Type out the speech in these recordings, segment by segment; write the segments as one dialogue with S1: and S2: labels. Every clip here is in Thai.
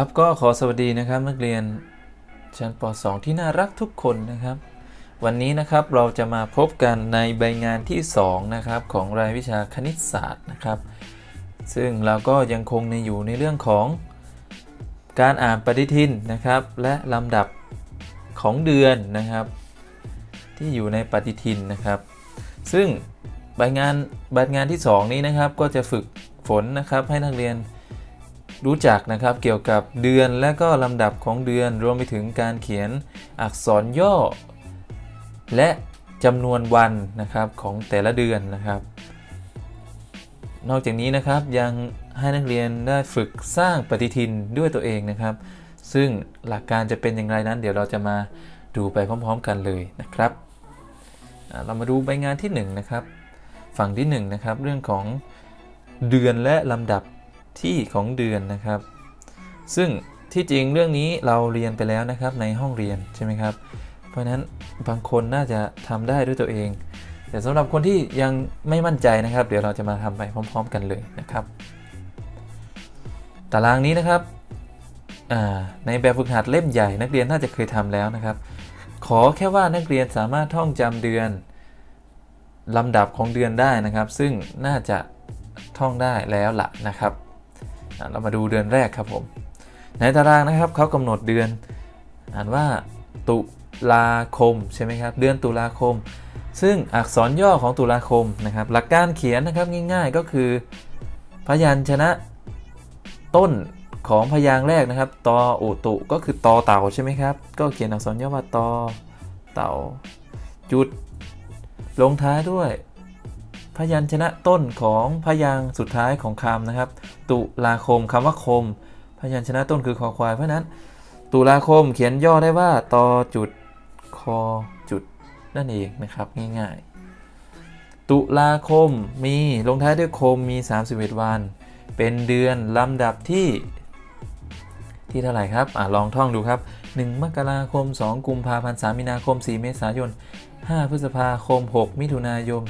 S1: ครับก็ขอสวัสดีนะครับนักเรียนชั้นป .2 ที่น่ารักทุกคนนะครับ วันนี้นะครับเราจะมาพบกันในใบงานที่ 2 นะครับ ของรายวิชาคณิตศาสตร์นะครับ ซึ่งเราก็ยังคงในอยู่ในเรื่องของการอ่านปฏิทินนะครับ และลำดับของเดือนนะครับ ที่อยู่ในปฏิทินนะครับ ซึ่งใบงานใบงานที่ 2 นี้นะครับก็จะฝึกฝนนะครับให้นักเรียน รู้จักนะครับเกี่ยวกับเดือนและก็ลำดับของเดือน รวมไปถึงการเขียนอักษรย่อ และจำนวนวันนะครับของแต่ละเดือนนะครับ นอกจากนี้นะครับยังให้นักเรียนได้ฝึกสร้างปฏิทินด้วยตัวเองนะครับ ซึ่งหลักการจะเป็นอย่างไรนั้น เดี๋ยวเราจะมาดูไปพร้อม ๆ กันเลยนะครับ เรามาดูใบงานที่1นะครับ ฝั่งที่1นะครับเรื่องของเดือนและลำดับ ที่ของเดือนนะครับ ซึ่งที่จริงเรื่องนี้เราเรียนไปแล้วนะครับในห้องเรียนใช่ไหมครับ เพราะฉะนั้นบางคนน่าจะทำได้ด้วยตัวเอง แต่สำหรับคนที่ยังไม่มั่นใจนะครับ เดี๋ยวเราจะมาทำไปพร้อม ๆ กันเลยนะครับ ตารางนี้นะครับในแบบฝึกหัดเล่มใหญ่นักเรียนน่าจะเคยทำแล้วนะครับ ขอแค่ว่านักเรียนสามารถท่องจำเดือนลำดับของเดือนได้นะครับ ซึ่งน่าจะท่องได้แล้วล่ะนะครับ เรามาดูเดือนแรกครับผม ในตารางนะครับเขากำหนดเดือน อ่านว่าตุลาคมใช่ไหมครับ เดือนตุลาคม ซึ่งอักษรย่อของตุลาคมนะครับ หลักการเขียนนะครับง่ายๆก็คือพยัญชนะต้นของพยางค์แรกนะครับ ตออุตุก็คือตอเต่าใช่ไหมครับ ก็เขียนอักษรย่อว่าตอเต่าจุด ลงท้ายด้วย พยัญชนะต้นของพยางสุดท้ายของคำนะครับ ตุลาคมคำว่าคม พยัญชนะต้นคือคอควายเพราะฉะนั้น ตุลาคมเขียนย่อได้ว่าตอจุดคอจุดนั่นเองนะครับง่ายๆ ตุลาคมมีลงท้ายด้วยคมมี 31 วัน เป็นเดือนลำดับที่ที่เท่าไหร่ครับอะลองท่องดูครับ 1 มกราคม 2 กุมภาพันธ์ 3 มีนาคม 4 เมษายน 5 พฤษภาคม 6 มิถุนายน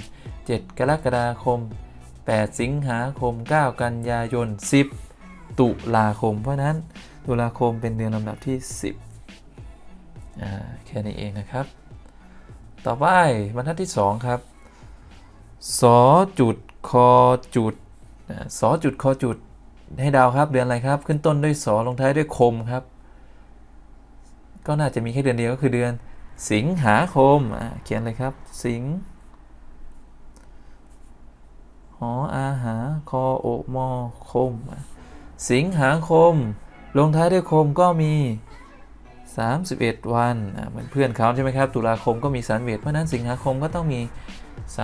S1: 7 กรกฎาคม 8 สิงหาคม 9 กันยายน 10 ตุลาคม เพราะนั้นตุลาคมเป็นเดือนลำดับที่ 10อ่าแค่นี้เองนะครับ ต่อไปบรรทัดที่ 2 ครับสอจุดคอจุดสอจุดคอจุดให้ดาวครับเดือนอะไรครับ ขึ้นต้นด้วยสอลงท้ายด้วยคมครับ ก็น่าจะมีแค่เดือนเดียวก็คือเดือนสิงหาคมเขียนเลยครับ สิงห ออาหา คอโอมอคม สิงหาคม ลงท้ายด้วยคมก็มี 31 วันอะเหมือนเพื่อนเขาใช่ไหมครับ ตุลาคมก็มี31เพราะฉะนั้นสิงหาคมก็ต้องมี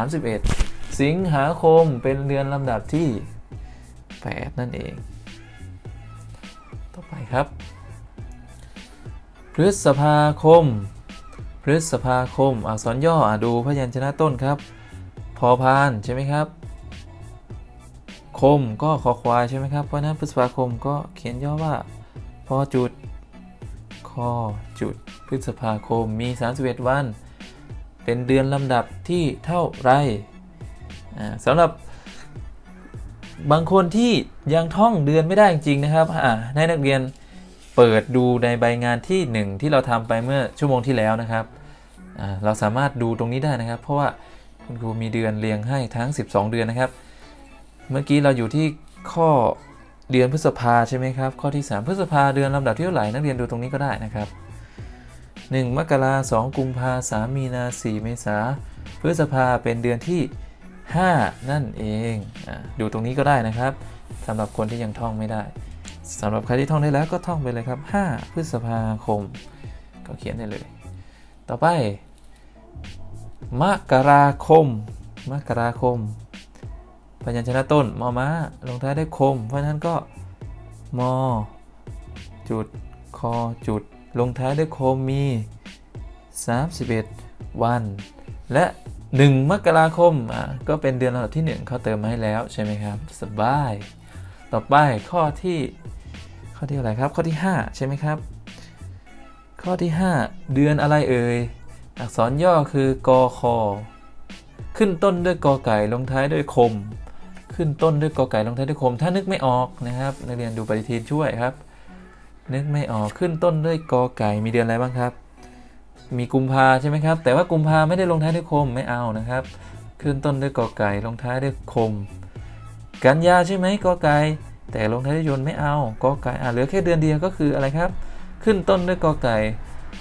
S1: 31 สิงหาคมเป็นเดือนลำดับที่ 8 นั่นเอง ต่อไปครับ พฤษภาคม พฤษภาคมอักษรย่ออะดูพยัญชนะต้นครับ พอพานใช่ไหมครับ คมก็คอควายใช่ไหมครับ เพราะนั้นพฤษภาคมก็เขียนย่อว่าพอจุดคอจุดพฤษภาคมมี 31 วัน เป็นเดือนลำดับที่เท่าไรอ่าสำหรับบางคนที่ยังท่องเดือนไม่ได้จริงๆนะครับอ่าให้นักเรียนเปิดดูในใบงานที่ 1 ที่เราทำไปเมื่อชั่วโมงที่แล้วนะครับอ่าเราสามารถดูตรงนี้ได้นะครับ เพราะว่าคุณครูมีเดือนเรียงให้ทั้ง 12 เดือนนะครับ เมื่อกี้เราอยู่ที่ข้อเดือนพฤษภาใช่ไหมครับ ข้อที่ 3 พฤษภาเดือนลำดับที่เท่าไหร่นักเรียนดูตรงนี้ก็ได้นะครับ 1 มกราสองกุมภาสามมีนาสี่เมษาพฤษภาเป็นเดือนที่ 5 นั่นเองอดูตรงนี้ก็ได้นะครับสำหรับคนที่ยังท่องไม่ได้สำหรับใครที่ท่องได้แล้วก็ท่องไปเลยครับ 5 พฤษภาคม ก็เขียนได้เลย ต่อไป มกราคม มกราคม พยัญชนะต้นมอม้าลงท้ายด้วยคม เพราะฉะนั้นก็มอจุดคอจุด ลงท้ายด้วยคมมี 31 วัน และ 1 มกราคมอะก็เป็นเดือนลำดับที่ 1 เขาเติมมาให้แล้วใช่ไหมครับ สบาย ต่อไปข้อที่ ข้อที่อะไรครับ ข้อที่ 5 ใช่ไหมครับ ข้อที่ 5 เดือนอะไรเอ่ย อักษรย่อคือกอคอขึ้นต้นด้วยกอไก่ลงท้ายด้วยคม ขึ้นต้นด้วยกอไก่ลงท้ายด้วยคม ถ้านึกไม่ออกนะครับนักเรียนดูปฏิทินช่วยครับ นึกไม่ออกขึ้นต้นด้วยกอไก่มีเดือนอะไรบ้างครับ มีกุมภาใช่ไหมครับ แต่ว่ากุมภาไม่ได้ลงท้ายด้วยคมไม่เอานะครับ ขึ้นต้นด้วยกอไก่ลงท้ายด้วยคม กันยาใช่ไหมกอไก่แต่ลงท้ายด้วยยนไม่เอากอไก่อะเหลือแค่เดือนเดียวก็คืออะไรครับ ขึ้นต้นด้วยกอไก่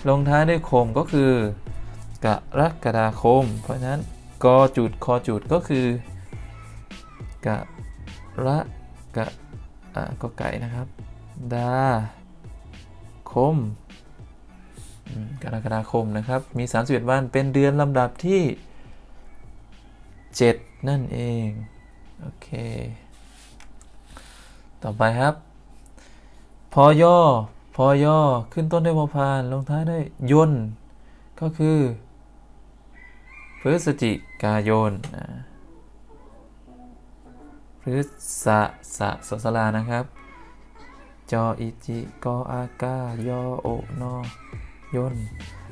S1: ลงท้ายด้วยคมก็คือกรกฎาคม เพราะฉะนั้นกอจุดคอจุดก็คือ กะระกะอะกอไก่นะครับ ดา คมกรกฎาคมนะครับ มี 31 วัน เป็นเดือนลำดับที่ 7 นั่นเอง โอเค ต่อไปครับ พอย่อ พอย่อ ขึ้นต้นด้วยพอพาน ลงท้ายด้วยยน ก็คือ พฤศจิกายนอ่าพฤษะสะสสลานะครับ จออิจิกออากายอโอนอยน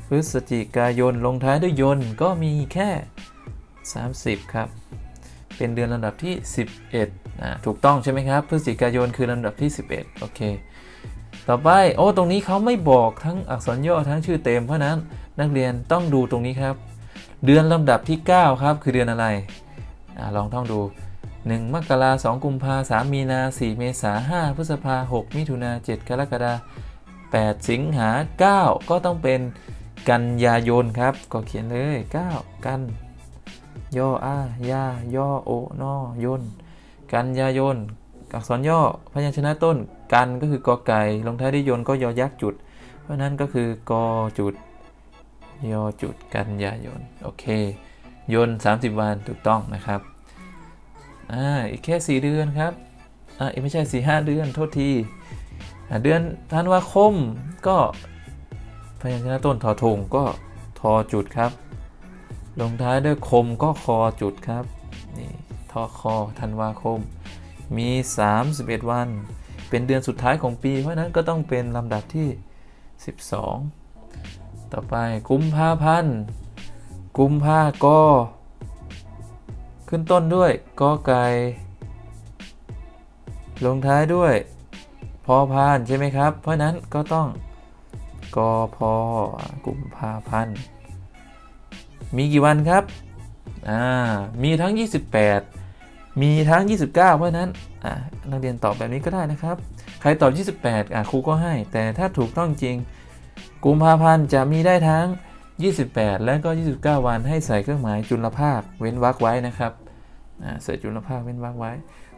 S1: พฤศจิกายนลงท้ายด้วยยนก็มีแค่ 30 ครับ เป็นเดือนลำดับที่ 11อ่าถูกต้องใช่ไหมครับ พฤศจิกายนคือลำดับที่ 11 โอเค ต่อไป โอ้ ตรงนี้เขาไม่บอกทั้งอักษรย่อทั้งชื่อเต็ม เพราะนั้นนักเรียนต้องดูตรงนี้ครับ เดือนลำดับที่ 9 ครับ คือเดือนอะไรอลองท่องดู 1 มกราสองกุมภาสามมีนา4เมษาห้าพฤษภาหกมิถุนา7กรกฎา8สิงหา9ก็ต้องเป็นกันยายนครับ ก็เขียนเลย 9 กันย่ออายาย่อโอนอยน กันยายนอักษรย่อพยัญชนะต้น กันก็คือกอไก่ลงท้ายด้วยยนก็ยอยักษ์จุด เพราะนั้นก็คือกอจุดยอจุดกันยายน โอเค ยน 30 วันถูกต้องนะครับ อ่าอีกแค่ 4 เดือนครับอ่าไม่ใช่4 5เดือนโทษทีเดือนธันวาคมก็พยัญชนะต้นทอทงก็ทอจุดครับลงท้ายด้วยคมก็คอจุดครับนี่ทอคอธันวาคม มี 31 วัน เป็นเดือนสุดท้ายของปี เพราะฉะนั้นก็ต้องเป็นลำดับที่ 12 ต่อไปกุมภาพันธ์กุมภากอ ขึ้นต้นด้วยกอไก่ลงท้ายด้วย พอพานใช่ไหมครับ เพราะนั้นก็ต้องกอพอกุมภาพันมีกี่วันครับอ่ามีทั้ง 28 มีทั้ง 29 เพราะฉะนั้นอ่านักเรียนตอบแบบนี้ก็ได้นะครับ ใครตอบ 28อ่าครูก็ให้ แต่ถ้าถูกต้องจริงกุมภาพันธ์จะมีได้ทั้ง 28 และก็ 29 วันให้ใส่เครื่องหมายจุลภาคเว้นวรรคไว้นะครับใส่จุลภาคเว้นวรรคไว้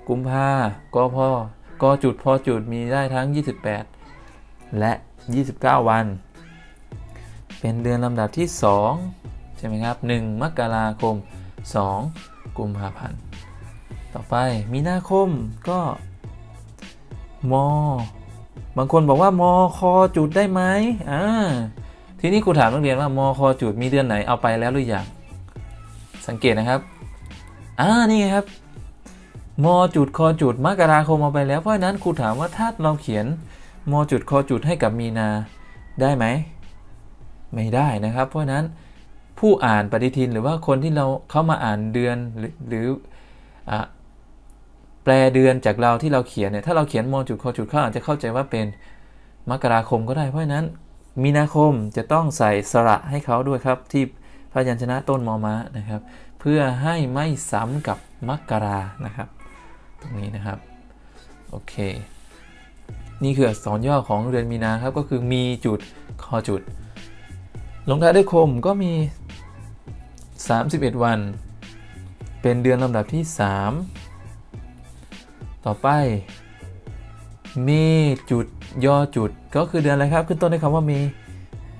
S1: กุมภากอพอกจุดพอจุดมีได้ทั้ง 28 และ 29 วัน เป็นเดือนลำดับที่ 2 ใช่ไหมครับ 1 มกราคม 2 กุมภาพันธ์ ต่อไปมีนาคมก็ ม บางคนบอกว่ามคอจุดได้ไหมอ่า ทีนี้ครูถามนักเรียนว่ามคอจุดมีเดือนไหนเอาไปแล้วหรือยังสังเกตนะครับอ่านี่ครับมจุดคอจุดมกราคมเอาไปแล้วเพราะนั้นครูถามว่าถ้าเราเขียนมจุดคอจุดให้กับมีนาได้ไหมไม่ได้นะครับ เพราะนั้นผู้อ่านปฏิทินหรือว่าคนที่เราเข้ามาอ่านเดือนหรือหรืออแปลเดือนจากเราที่เราเขียนเนี่ยถ้าเราเขียนมจุดคอจุดเขาอาจจะเข้าใจว่าเป็นมกราคมก็ได้เพราะนั้น มีนาคมจะต้องใส่สระให้เขาด้วยครับ ที่พยัญชนะต้นมอม้านะครับ เพื่อให้ไม่ซ้ำกับมกรานะครับ ตรงนี้นะครับ โอเค นี่คืออักษรย่อของเดือนมีนาครับก็คือมีจุดคอจุด ลงท้ายด้วยคมก็มี 31 วัน เป็นเดือนลำดับที่ 3 ต่อไป มีจุดยอจุดก็คือเดือนอะไรครับ ขึ้นต้นด้วยคำว่ามี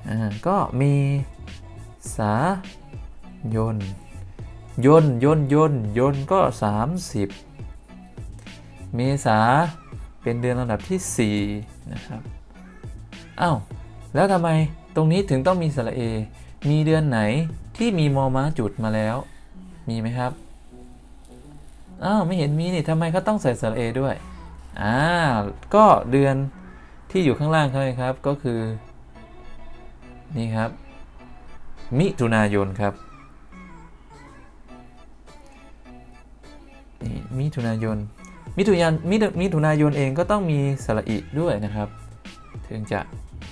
S1: อ่าก็มีสายนยนยนยนยนก็ 30 เมษาเป็นเดือนลำดับที่4นะครับอ้าวแล้วทำไมตรงนี้ถึงต้องมีสระเอ มีเดือนไหนที่มีมอม้าจุดมาแล้ว มีไหมครับ อ้าว ไม่เห็นมีนี่ทำไมเขาต้องใส่สระเอด้วย อ่าก็เดือนที่อยู่ข้างล่างเขาไงครับก็คือ นี่ครับ มิถุนายนครับนี่มิถุนายนมิถุนายนมิถุมิถุนายนเองก็ต้องมีสระอิด้วยนะครับ ถึงจะ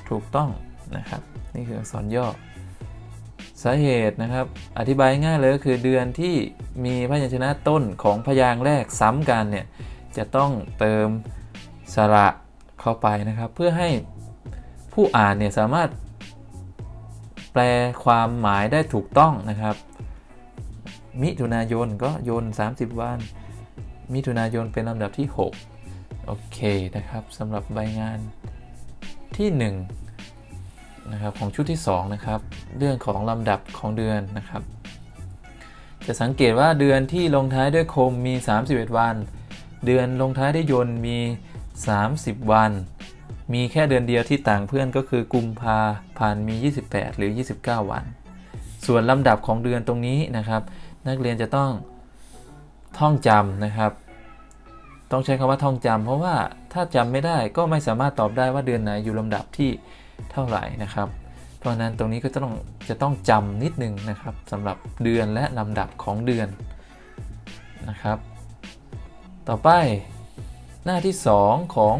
S1: ถูกต้องนะครับ นี่คืออักษรย่อสาเหตุนะครับ อธิบายง่ายเลยก็คือเดือนที่มีพยัญชนะต้นของพยางค์แรกซ้ำกันเนี่ย จะต้องเติมสระเข้าไปนะครับ เพื่อให้ผู้อ่านเนี่ยสามารถแปลความหมายได้ถูกต้องนะครับ มิถุนายนก็โยน 30 วัน มิถุนายนเป็นลำดับที่ 6 โอเคนะครับสำหรับใบงานที่ 1 นะครับของชุดที่ 2 นะครับ เรื่องของลำดับของเดือนนะครับ จะสังเกตว่าเดือนที่ลงท้ายด้วยคมมี 31 วัน เดือนลงท้ายด้วยยนต์มี 30 วัน มีแค่เดือนเดียวที่ต่างเพื่อนก็คือกุมภาพันธ์มี 28 หรือ 29 วัน ส่วนลำดับของเดือนตรงนี้นะครับ นักเรียนจะต้องท่องจำนะครับ ต้องใช้คำว่าท่องจำเพราะว่าถ้าจำไม่ได้ก็ไม่สามารถตอบได้ว่าเดือนไหนอยู่ลำดับที่เท่าไหร่นะครับ เพราะนั้นตรงนี้ก็จะต้องจะต้องจำนิดนึงนะครับสำหรับเดือนและลำดับของเดือนนะครับ ต่อไปหน้าที่ 2 ของ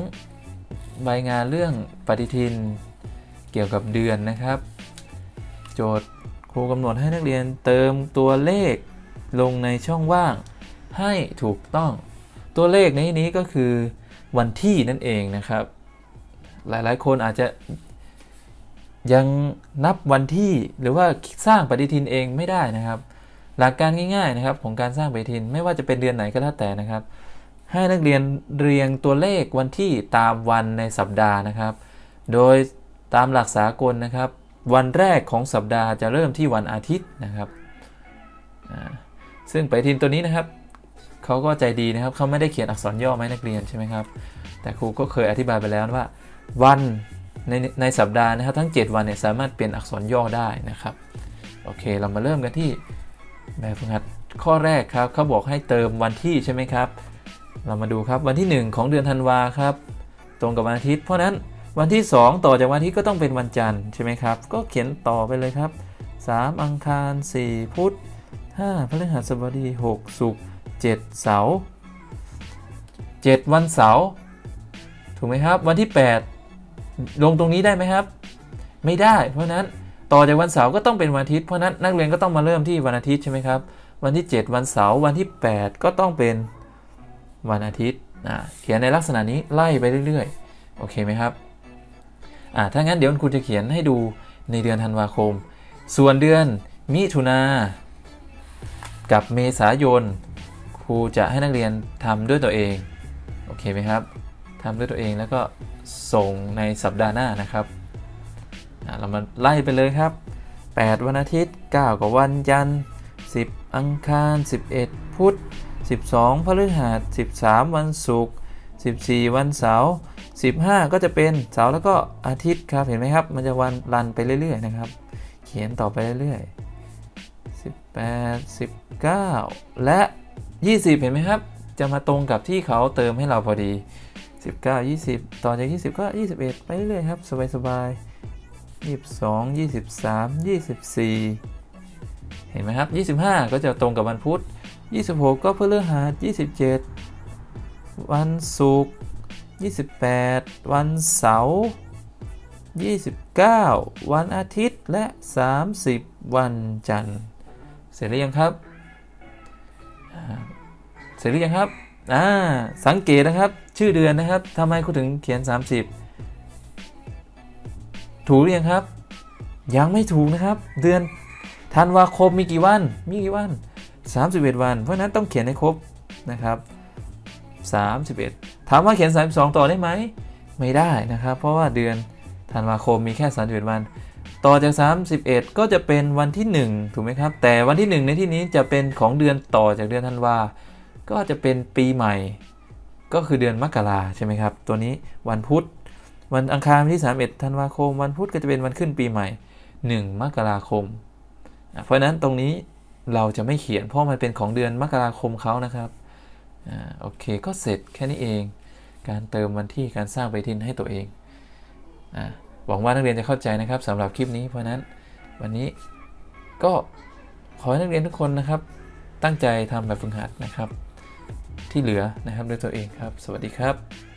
S1: ใบงานเรื่องปฏิทินเกี่ยวกับเดือนนะครับ โจทย์ครูกำหนดให้นักเรียนเติมตัวเลขลงในช่องว่างให้ถูกต้อง ตัวเลขในที่นี้ก็คือวันที่นั่นเองนะครับ หลายๆ คนอาจจะยังนับวันที่หรือว่าสร้างปฏิทินเองไม่ได้นะครับ หลักการง่ายๆนะครับของการสร้างปฏิทินไม่ว่าจะเป็นเดือนไหนก็แล้วแต่นะครับ ให้นักเรียนเรียงตัวเลขวันที่ตามวันในสัปดาห์นะครับ โดยตามหลักสากลนะครับ วันแรกของสัปดาห์จะเริ่มที่วันอาทิตย์นะครับ ซึ่งปฏิทินตัวนี้นะครับเขาก็ใจดีนะครับเขาไม่ได้เขียนอักษรย่อไหมาให้นักเรียนใช่ไหมครับ แต่ครูก็เคยอธิบายไปแล้วว่า วันในในสัปดาห์นะครับทั้ง 7 วันเนี่ยสามารถเปลี่ยนอักษรย่อได้นะครับ โอเคเรามาเริ่มกันที่แบบฝึกหัดข้อแรกครับเขาบอกให้เติมวันที่ใช่ไหมครับ เรามาดูครับวันที่ 1 ของเดือนธันวาครับ ตรงกับวันอาทิตย์ เพราะนั้นวันที่ 2 ต่อจากวันอาทิตย์ก็ต้องเป็นวันจันทร์ใช่ไหมครับ ก็เขียนต่อไปเลยครับ 3 อังคาร 4 พุธ 5พฤหัสบดี 6 ศุกร์7เสาร์7วันเสาร์ถูกไหมครับ วันที่ 8 ลงตรงนี้ได้ไหมครับ ไม่ได้ เพราะนั้นต่อจากวันเสาร์ก็ต้องเป็นวันอาทิตย์เพราะฉะนั้นนักเรียนก็ต้องมาเริ่มที่วันอาทิตย์ใช่ไหมครับ วันที่ 7 วันเสาร์วันที่ 8 ก็ต้องเป็น วันอาทิตย์อ่าเขียนในลักษณะนี้ไล่ไปเรื่อยๆ โอเคไหมครับอ่าถ้างั้นเดี๋ยวคุณจะเขียนให้ดูในเดือนธันวาคม ส่วนเดือนมิถุนากับเมษายน ครูจะให้นักเรียนทำด้วยตัวเอง โอเคไหมครับทำด้วยตัวเองแล้วก็ส่งในสัปดาห์หน้านะครับอะเรามาไล่ไปเลยครับ 8 วันอาทิตย์ 9 กับวันจันทร์ 10 อังคาร 11 พุธ 12 พฤหัส 13 วันศุกร์ 14 วันเสาร์ 15 ก็จะเป็นเสาร์แล้วก็อาทิตย์ครับ เห็นไหมครับ มันจะวันรันไปเรื่อยๆนะครับ เขียนต่อไปเรื่อยๆ 18 19 และ 20 เห็นไหมครับ จะมาตรงกับที่เขาเติมให้เราพอดี 19 20 ต่อจาก 20 ก็ 21 ไปเรื่อยๆครับ สบายๆ22 23 24 เห็นไหมครับ 25 ก็จะตรงกับวันพุธ 26 ก็พฤหัส27 วันศุกร์28 วันเสาร์29 วันอาทิตย์และ 30 วันจันทร์ เสร็จหรือยังครับ เสร็จหรือยังครับอ่าสังเกตนะครับชื่อเดือนนะครับทำไมคุณถึงเขียน 30 ถูกหรือยังครับ ยังไม่ถูกนะครับ เดือน ธันวาคมมีกี่วัน มีกี่วัน 31 วัน เพราะนั้นต้องเขียนให้ครบนะครับ 31 ถามว่าเขียน 32 ต่อได้ไหม ไม่ได้นะครับ เพราะว่าเดือนธันวาคมมีแค่ 31 วัน ต่อจาก 31 ก็จะเป็นวันที่ 1 ถูกไหมครับ แต่วันที่ 1 ในที่นี้จะเป็นของเดือนต่อจากเดือนธันวา ก็จะเป็นปีใหม่ ก็คือเดือนมกราใช่ไหมครับ ตัวนี้วันพุธ วันอังคารที่ 31 ธันวาคม วันพุธก็จะเป็นวันขึ้นปีใหม่ 1 มกราคม เพราะนั้นตรงนี้เราจะไม่เขียนเพราะมันเป็นของเดือนมกราคมเขานะครับอโอเคก็เสร็จแค่นี้เอง การเติมวันที่การสร้างปฏิทินให้ตัวเองอหวังว่านักเรียนจะเข้าใจนะครับสำหรับคลิปนี้เพราะนั้นวันนี้ก็ขอให้นักเรียนทุกคนนะครับ ตั้งใจทำแบบฝึกหัดนะครับ ที่เหลือนะครับด้วยตัวเองครับ สวัสดีครับ